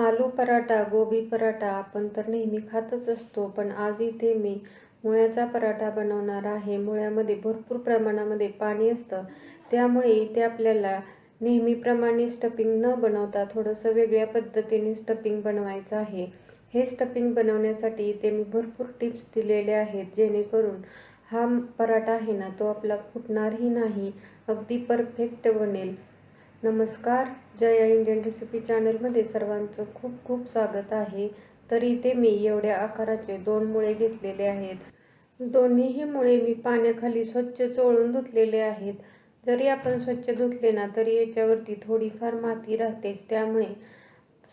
आलू पराठा गोबी पराठा आपण तर नेहमी खातच असतो पण आज इथे मी मुळ्याचा पराठा बनवणार आहे. मुळ्यामध्ये भरपूर प्रमाणामध्ये पाणी असतं. त्यामुळे इथे आपल्याला नेहमीप्रमाणे स्टफिंग न बनवता थोडंसं वेगळ्या पद्धतीने स्टफिंग बनवायचं आहे. हे स्टफिंग बनवण्यासाठी इथे मी भरपूर टिप्स दिलेले आहेत. जेणेकरून हा पराठा आहे ना तो आपला फुटणारही नाही अगदी परफेक्ट बनेल. नमस्कार. जया इंडियन रेसिपी चॅनलमध्ये सर्वांचं खूप खूप स्वागत आहे. तर इथे मी एवढ्या आकाराचे दोन मुळे घेतलेले आहेत. दोन्हीही मुळे मी पाण्याखाली स्वच्छ चोळून धुतलेले आहेत. जरी आपण स्वच्छ धुतले ना तरी याच्यावरती थोडीफार माती राहतेच. त्यामुळे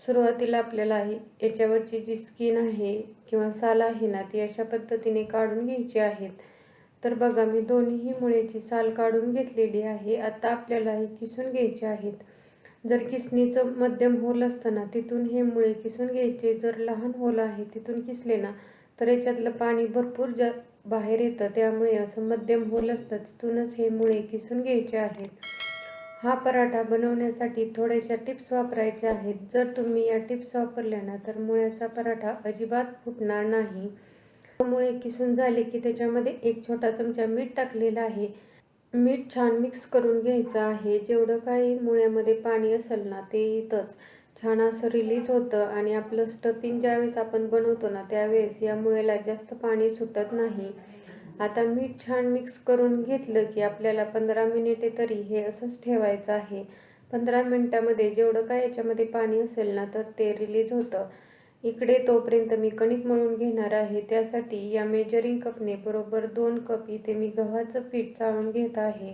सुरुवातीला आपल्याला याच्यावरची जी स्किन आहे किंवा साल आहे ना ती अशा पद्धतीने काढून घ्यायची आहेत. तर बघा मी दोन्हीही मुळेची साल काढून घेतलेली आहे. आता आपल्याला हे किसून घ्यायचे आहेत. जर किसणीचं मध्यम होल असतं ना तिथून हे मुळे किसून घ्यायचे. जर लहान होल आहे तिथून किसले ना तर याच्यातलं पाणी भरपूर जा बाहेर येतं. त्यामुळे असं मध्यम होल असतं तिथूनच हे मुळे किसून घ्यायचे आहेत. हा पराठा बनवण्यासाठी थोड्याशा टिप्स वापरायच्या आहेत. जर तुम्ही या टिप्स वापरल्या ना तर मुळ्याचा पराठा अजिबात फुटणार नाही. मुळे किसून झाले की त्याच्यामध्ये एक छोटा चमचा मीठ टाकलेला आहे. मीठ छान मिक्स करून घ्यायचं आहे. जेवढं काही मुळ्यामध्ये पाणी असेल ना ते इथंच. छान असं रिलीज होतं आणि आपलं स्टफिंग ज्यावेळेस आपण बनवतो ना त्यावेळेस या मुळेला जास्त पाणी सुटत नाही. आता मीठ छान मिक्स करून घेतलं की आपल्याला पंधरा मिनिटे तरी हे असंच ठेवायचं आहे. पंधरा मिनटामध्ये जेवढं काय याच्यामध्ये पाणी असेल ना तर ते रिलीज होतं. इकडे तोपर्यंत मी कणिक मळून घेणार आहे. त्यासाठी या मेजरिंग कपने बरोबर दोन कप इथे मी गव्हाचं पीठ चाळून घेत आहे.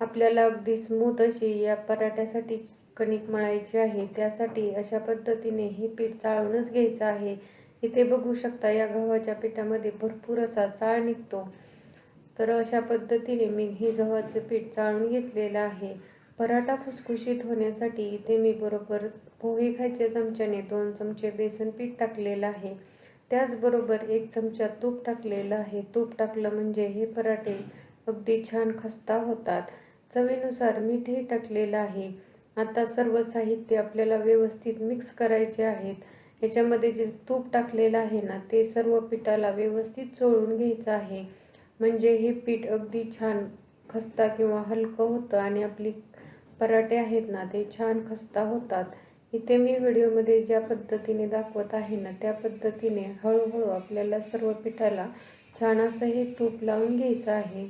आपल्याला अगदी स्मूथ अशी या पराठ्यासाठी कणिक मळायची आहे. त्यासाठी अशा पद्धतीने हे पीठ चाळूनच घ्यायचं आहे. इथे बघू शकता या गव्हाच्या पिठामध्ये भरपूर असा चाळ निघतो. तर अशा पद्धतीने मी हे गव्हाचं पीठ चाळून घेतलेलं आहे. पराठा खुसखुशीत होण्यासाठी इथे मी बरोबर पोहे खायच्या चमच्याने दोन चमचे बेसन पीठ टाकलेलं आहे. त्याचबरोबर एक चमचा तूप टाकलेलं आहे. तूप टाकलं म्हणजे हे पराठे अगदी छान खस्ता होतात. चवीनुसार मीठही टाकलेलं आहे. आता सर्व साहित्य आपल्याला व्यवस्थित मिक्स करायचे आहेत. याच्यामध्ये जे तूप टाकलेलं आहे ना ते सर्व पिठाला व्यवस्थित चोळून घ्यायचं आहे. म्हणजे हे पीठ अगदी छान खस्ता किंवा हलकं होतं आणि आपली पराठे आहेत ना ते छान खस्ता होतात. इथे मी व्हिडिओमध्ये ज्या पद्धतीने दाखवत आहे ना त्या पद्धतीने हळूहळू आपल्याला सर्व पिठाला छान असं हे तूप लावून घ्यायचं आहे.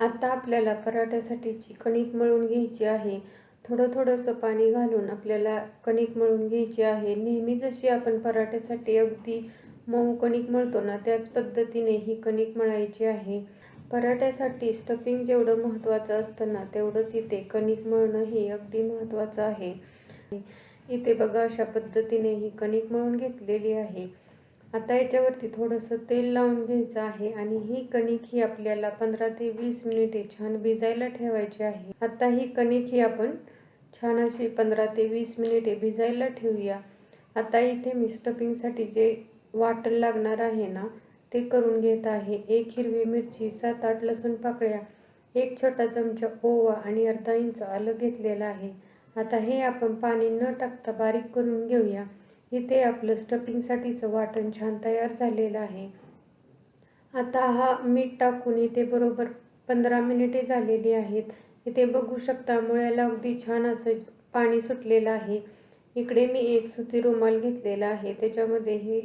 आता आपल्याला पराठ्यासाठीची कणिक मळून घ्यायची आहे थोडं थोडंसं पाणी घालून आपल्याला कणिक मळून घ्यायची आहे. नेहमी जशी आपण पराठ्यासाठी अगदी मऊ कणिक मळतो ना त्याच पद्धतीने ही कणिक मळायची आहे. पराठ्यासाठी स्टफिंग जेवढं महत्त्वाचं असतं ना तेवढंच इथे कणिक मळणं हे अगदी महत्त्वाचं आहे. इथे बघा अशा पद्धतीने ही कणिक मळून घेतलेली आहे. आता याच्यावरती थोडंसं तेल लावून घ्यायचं आहे आणि ही कणिक ही आपल्याला पंधरा ते वीस मिनिटे छान भिजायला ठेवायची आहे. आता ही कणिक ही आपण छान अशी पंधरा ते वीस मिनिटे भिजायला ठेवूया. आता इथे मी स्टफिंगसाठी जे वाटण लागणार आहे ना ते करून घेत आहे. एक हिरवी मिरची सात आठ लसूण पाकळ्या एक छोटा चमचा ओवा आणि अर्धा इंच आलं घेतलेलं आहे. आता हे आपण पाणी न टाकता बारीक करून घेऊया. इथे आपलं स्टफिंगसाठीचं वाटण छान तयार झालेलं आहे. आता हा मीठ टाकून इथे बरोबर पंधरा मिनिटे झालेली आहेत. इथे बघू शकता मुळ्याला अगदी छान असं पाणी सुटलेलं आहे. इकडे मी एक सुती रुमाल घेतलेला आहे. त्याच्यामध्ये हे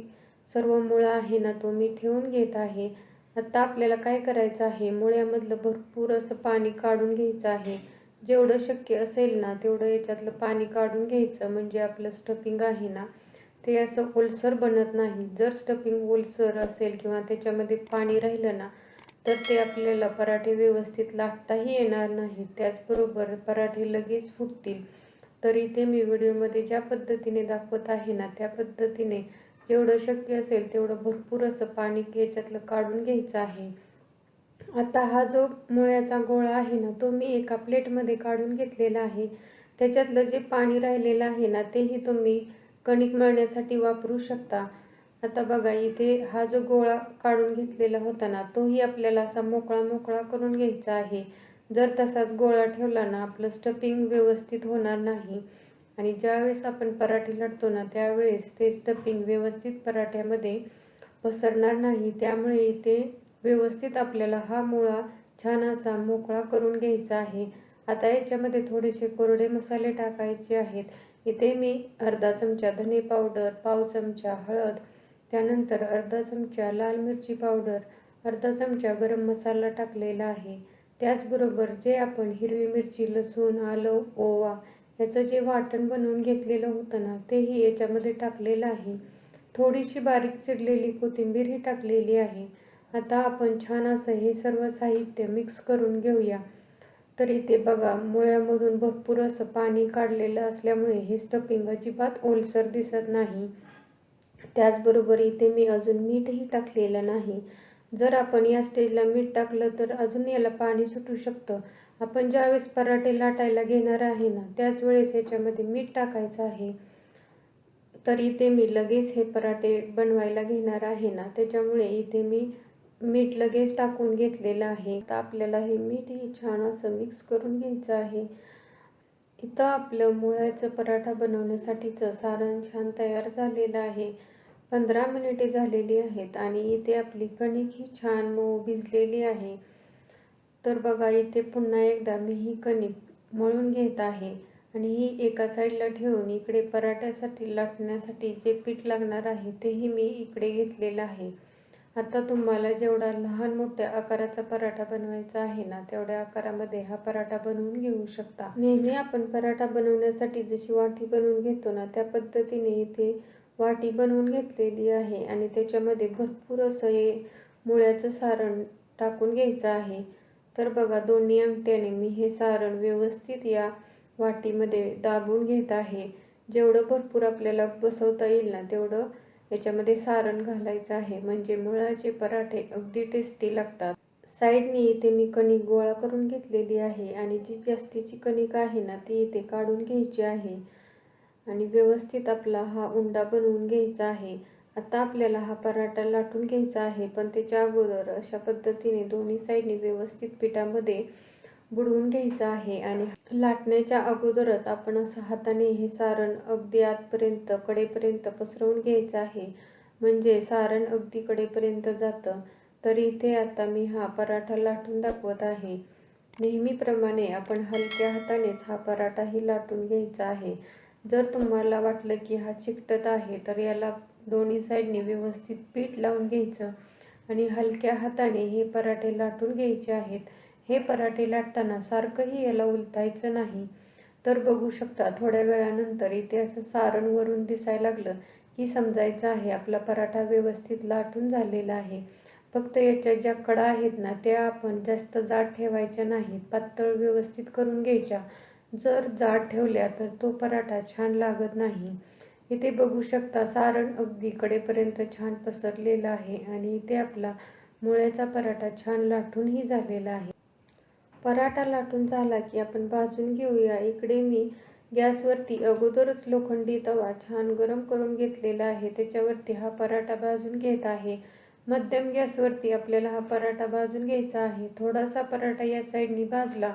सर्व मुळं आहे ना तो मी ठेवून घेत आहे. आता आपल्याला काय करायचं आहे? मुळ्यामधलं भरपूर असं पाणी काढून घ्यायचं आहे. जेवढं शक्य असेल ना तेवढं याच्यातलं पाणी काढून घ्यायचं. म्हणजे आपलं स्टफिंग आहे ना ते असं ओलसर बनत नाही. जर स्टफिंग ओलसर असेल किंवा त्याच्यामध्ये पाणी राहिलं ना तर ते आपल्याला पराठे व्यवस्थित लाटताही येणार नाही. त्याचबरोबर पराठे लगेच फुटतील. तर इथे मी व्हिडिओमध्ये ज्या पद्धतीने दाखवत आहे ना त्या पद्धतीने जेवढं शक्य असेल तेवढं भरपूर असं पाणी याच्यातलं काढून घ्यायचं आहे. आता हा जो मुळ्याचा गोळा आहे ना तो मी एका प्लेटमध्ये काढून घेतलेला आहे. त्याच्यातलं जे पाणी राहिलेलं आहे ना तेही तुम्ही कणिक मळण्यासाठी वापरू शकता. आता बघा इथे हा जो गोळा काढून घेतलेला होता ना तोही आपल्याला असा मोकळा मोकळा करून घ्यायचा आहे. जर तसाच गोळा ठेवला ना आपलं स्टफिंग व्यवस्थित होणार नाही. आणि ज्यावेळेस आपण पराठे लढतो ना त्यावेळेस ते स्टफिंग व्यवस्थित पराठ्यामध्ये पसरणार नाही. त्यामुळे इथे व्यवस्थित आपल्याला हा मुळा छान असा मोकळा करून घ्यायचा आहे. आता याच्यामध्ये थोडेसे कोरडे मसाले टाकायचे आहेत. इथे मी अर्धा चमचा धने पावडर पाव चमचा हळद त्यानंतर अर्धा चमचा लाल मिरची पावडर अर्धा चमचा गरम मसाला टाकलेला आहे. त्याचबरोबर जे आपण हिरवी मिरची लसूण आलं ओवा याचं जे वाटण बनवून घेतलेलं होतं ना तेही याच्यामध्ये टाकलेलं आहे. थोडीशी बारीक चिरलेली कोथिंबीरही टाकलेली आहे. आता आपण छान असं हे सर्व साहित्य मिक्स करून घेऊया. तर इथे बघा मुळ्यामधून भरपूर असं पाणी काढलेलं असल्यामुळे हे स्टफिंग अजिबात ओलसर दिसत नाही. त्याचबरोबर इथे मी अजून मीठही टाकलेलं नाही. जर आपण या स्टेजला मीठ टाकलं तर अजून याला पाणी सुटू शकतं. आपण ज्यावेळेस पराठे लाटायला घेणार आहे ना त्याच वेळेस याच्यामध्ये मीठ टाकायचं आहे. तर इथे मी लगेच हे पराठे बनवायला घेणार आहे ना त्याच्यामुळे इथे मी मीठ लगेच टाकून घेतलेलं आहे. तर आपल्याला हे मीठ हे छान असं मिक्स करून घ्यायचं आहे. इथं आपलं मुळ्याचं पराठा बनवण्यासाठीचं सारण छान तयार झालेलं आहे. पंधरा मिनिटे झालेली आहेत आणि इथे आपली कणिक ही छान मऊ भिजलेली आहे. तर बघा इथे पुन्हा एकदा मी ही कणिक मळून घेत आहे आणि ही एका साईडला ठेवून इकडे पराठ्यासाठी लाटण्यासाठी जे पीठ लागणार आहे तेही मी इकडे घेतलेलं आहे. आता तुम्हाला जेवढा लहान मोठ्या आकाराचा पराठा बनवायचा आहे ना तेवढ्या आकारामध्ये हा पराठा बनवून घेऊ शकता. नेहमी आपण पराठा बनवण्यासाठी जशी वाटी बनवून घेतो ना त्या पद्धतीने इथे वाटी बनवून घेतलेली आहे आणि त्याच्यामध्ये भरपूर असं हे मुळ्याचं सारण टाकून घ्यायचं आहे. तर बघा दोन्ही अंगठ्याने मी हे सारण व्यवस्थित या वाटीमध्ये दाबून घेत आहे. जेवढं भरपूर आपल्याला बसवता येईल ना तेवढं याच्यामध्ये सारण घालायचं आहे. म्हणजे मुळाचे पराठे अगदी टेस्टी लागतात. साईडने इथे मी कणिक गोळा करून घेतलेली आहे आणि जी जास्तीची कणिक आहे ना ती इथे काढून घ्यायची आहे. आणि व्यवस्थित आपला हा उंडा बनवून घ्यायचा आहे. आता आपल्याला हा पराठा लाटून घ्यायचा आहे पण त्याच्या अगोदर अशा पद्धतीने दोन्ही साईडने व्यवस्थित पिठामध्ये बुडवून घ्यायचं आहे आणि लाटण्याच्या अगोदरच आपण असं हाताने हे सारण अगदी आतपर्यंत कडेपर्यंत पसरवून घ्यायचं आहे. म्हणजे सारण अगदी कडेपर्यंत जातं. तर इथे आता मी हा पराठा लाटून दाखवत आहे. नेहमीप्रमाणे आपण हलक्या हातानेच हा पराठाही लाटून घ्यायचा आहे. जर तुम्हाला वाटलं की हा चिकटत आहे तर याला दोन्ही साईडने व्यवस्थित पीठ लावून घ्यायचं आणि हलक्या हाताने हे पराठे लाटून घ्यायचे आहेत. हे पराठे लाटताना सारखंही याला उलटायचं नाही. तर बघू शकता थोड्या वेळानंतर इथे असं सारण वरून दिसायला लागलं की समजायचं आहे आपला पराठा व्यवस्थित लाटून झालेला आहे. फक्त याच्या ज्या कडा आहेत ना त्या आपण जास्त जाड ठेवायच्या नाहीत. पातळ व्यवस्थित करून घ्यायच्या. जर जाड ठेवल्या तर तो पराठा छान लागत नाही. इथे बघू शकता सारण अगदी कडेपर्यंत छान पसरलेलं आहे आणि इथे आपला मुळ्याचा पराठा छान लाटूनही झालेला आहे. पराठा लाटून झाला की आपण भाजून घेऊया. इकडे मी गॅसवरती अगोदरच लोखंडी तवा छान गरम करून घेतलेला आहे. त्याच्यावरती हा पराठा भाजून घेत आहे. मध्यम गॅसवरती आपल्याला हा पराठा भाजून घ्यायचा आहे. थोडासा पराठा या साईडनी भाजला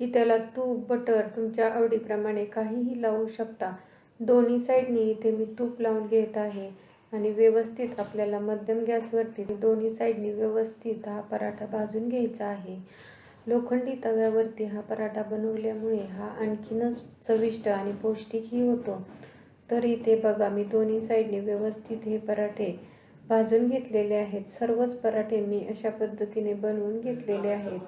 की त्याला तूप बटर तुमच्या आवडीप्रमाणे काहीही लावू शकता. दोन्ही साईडनी इथे मी तूप लावून घेत आहे आणि व्यवस्थित आपल्याला मध्यम गॅसवरती दोन्ही साईडनी व्यवस्थित हा पराठा भाजून घ्यायचा आहे. लोखंडी तव्यावरती हा पराठा बनवल्यामुळे हा आणखीनच चविष्ट आणि पौष्टिकही होतो. तर इथे बघा मी दोन्ही साईडने व्यवस्थित हे पराठे भाजून घेतलेले आहेत. सर्वच पराठे मी अशा पद्धतीने बनवून घेतलेले आहेत.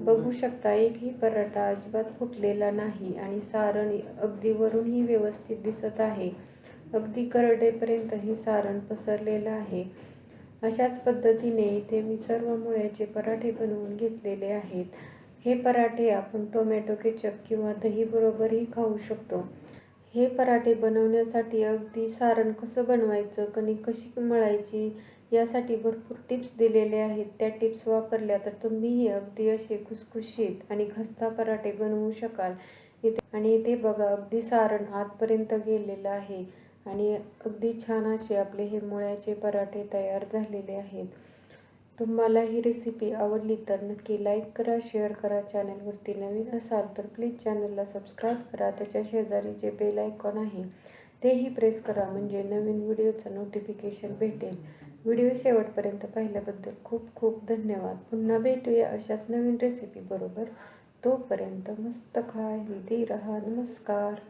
बघू शकता एकही पराठा अजिबात फुटलेला नाही आणि सारण अगदी वरूनही व्यवस्थित दिसत आहे. अगदी करडेपर्यंत हे सारण पसरलेलं आहे. अशाच पद्धतीने इथे मी सर्व मुळ्याचे पराठे बनवून घेतलेले आहेत. हे पराठे आपण टोमॅटो केचप किंवा दहीबरोबरही खाऊ शकतो. हे पराठे बनवण्यासाठी अगदी सारण कसं बनवायचं कणिक कशी मळायची यासाठी भरपूर टिप्स दिलेले आहेत. त्या टिप्स वापरल्या तर तुम्हीही अगदी असे खुसखुशीत आणि खस्ता पराठे बनवू शकाल. इथे आणि इथे बघा अगदी सारण आतपर्यंत गेलेलं आहे. आणि अगदी छान असे आपले हे मुळ्याचे पराठे तयार झालेले आहेत. तुम्हाला ही रेसिपी आवडली तर नक्की लाईक करा शेअर करा चॅनलवरती नवीन असाल तर प्लीज चॅनलला सबस्क्राईब करा. त्याच्या शेजारी जे बेल आयकॉन आहे तेही प्रेस करा. म्हणजे नवीन व्हिडिओचं नोटिफिकेशन भेटेल. व्हिडिओ शेवटपर्यंत पाहिल्याबद्दल खूप खूप धन्यवाद. पुन्हा भेटूया अशाच नवीन रेसिपी बरोबर. तोपर्यंत मस्त खा हेल्दी रहा. नमस्कार.